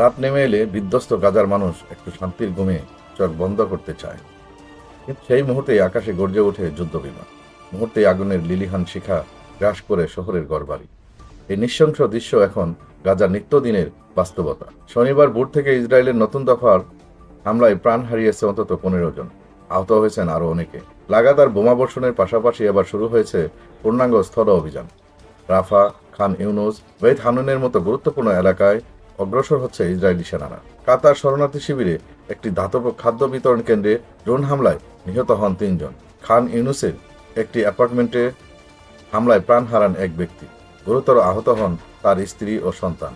রাত নেমে এলে বিধ্বস্ত গাজার মানুষ একটু শান্তির ঘুমে চোখ বন্ধ করতে চায়। কিন্তু সেই মুহূর্তেই আকাশে গর্জে ওঠে যুদ্ধ বিমান মুহূর্তেই আগুনের লিলিহান শিখা গ্রাস করে শহরের গড়বাড়ি এই নৃশংস দৃশ্য এখন গাজার নিত্যদিনের বাস্তবতা। শনিবার ভোর থেকে ইসরায়েলের নতুন দফার হামলায় প্রাণ হারিয়েছে অন্তত পনেরো জন। আহত হয়েছেন আরও অনেকে। লাগাতার বোমাবর্ষণের পাশাপাশি এবার শুরু হয়েছে পূর্ণাঙ্গ স্থল অভিযান। রাফা, খান ইউনুস বেত হানুনের মতো গুরুত্বপূর্ণ এলাকায় অগ্রসর হচ্ছে ইসরায়েলি সেনারা। কাতার শরণার্থী শিবিরে একটি ধাতব খাদ্য বিতরণ কেন্দ্রে ড্রোন হামলায় নিহত হন তিনজন। খান ইউনুসের একটি অ্যাপার্টমেন্টে হামলায় প্রাণ হারান এক ব্যক্তি। গুরুতর আহত হন তার স্ত্রী ও সন্তান।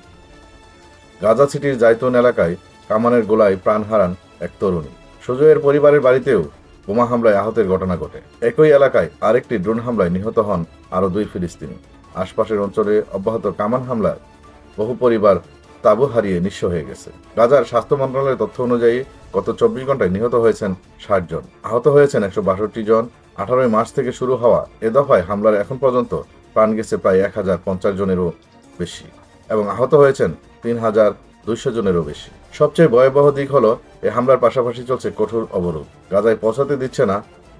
গাজা সিটির জাইতুন এলাকায় কামানের গোলায় প্রাণ হারান এক তরুণী। সুজয়ের পরিবারের বাড়িতেও বোমা হামলায় আহতের ঘটনা ঘটে। একই এলাকায় আরেকটি ড্রোন হামলায় নিহত হন আরও দুই ফিলিস্তিনি। আশপাশের অঞ্চলে অব্যাহত কামান হামলায় বহু পরিবার তাবু হারিয়ে নিঃস্ব হয়ে গেছে। গাজার স্বাস্থ্য মন্ত্রণালয়ের তথ্য অনুযায়ী গত চব্বিশ ঘন্টায় নিহত হয়েছেন ষাট জন। আহত হয়েছেন একশো বাষট্টি জন। আঠারোই মার্চ থেকে শুরু হওয়া এ দফায় হামলার এখন পর্যন্ত প্রাণ গেছে প্রায় এক হাজার পঞ্চাশ জনেরও বেশি এবং আহত হয়েছেন তিন হাজার দুইশো জনেরও বেশি। সবচেয়ে ভয়াবহ দিক হলো এই হামলার পাশাপাশি চলছে কঠোর অবরোধ। গাজায় পৌঁছাতে দিচ্ছে না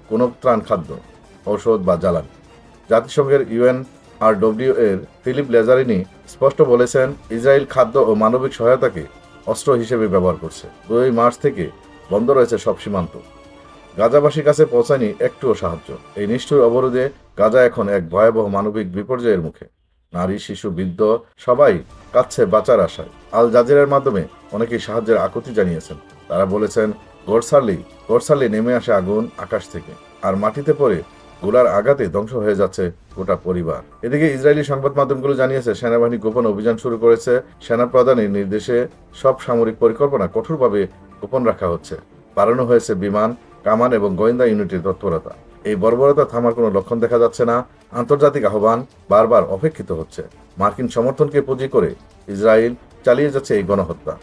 কোনো ত্রাণ খাদ্য, ঔষধ বা জ্বালানি। জাতিসংঘের ইউএন আর ডব্লিউ এর ফিলিপ লেজারিনি স্পষ্ট বলেছেন, ইসরায়েল খাদ্য ও মানবিক সহায়তাকে অস্ত্র হিসেবে ব্যবহার করছে। দুই মার্চ থেকে বন্ধ রয়েছে সব সীমান্ত। গাজাবাসীর কাছে পৌঁছায়নি একটুও সাহায্য। এই নিষ্ঠুর অবরোধে গাজা এখন এক ভয়াবহ মানবিক বিপর্যয়ের মুখে। নারী, শিশু, বৃদ্ধ সবাই কাচ্ছে বাঁচার আশায়। আল জাজিরার মাধ্যমে অনেকেই সাহায্যের আকুতি জানিয়েছেন। তারা বলেছেন, গোরসালি গোরসালি নেমে আসে আগুন আকাশ থেকে। আর মাটিতে পড়ে গোলার আঘাতে ধ্বংস হয়ে যাচ্ছে গোটা পরিবার। এদিকে ইসরায়েলি সংবাদ মাধ্যমগুলো জানিয়েছে, সেনাবাহিনী গোপন অভিযান শুরু করেছে। সেনা প্রধানের নির্দেশে সব সামরিক পরিকল্পনা কঠোরভাবে গোপন রাখা হচ্ছে। বাড়ানো হয়েছে বিমান, কামান এবং গোয়েন্দা ইউনিটের তৎপরতা। এই বর্বরতা থামার কোনো লক্ষণ দেখা যাচ্ছে না। আন্তর্জাতিক আহ্বান বারবার অপেক্ষিত হচ্ছে। মার্কিন সমর্থনকে পুঁজি করে ইসরায়েল চালিয়ে যাচ্ছে এই গণহত্যা।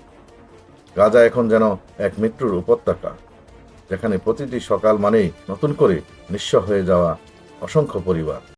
গাজা এখন যেন এক মৃত্যুর উপত্যকা। যেখানে প্রতিটি সকাল মানেই নতুন করে নিঃস্ব হয়ে যাওয়া অসংখ্য পরিবার।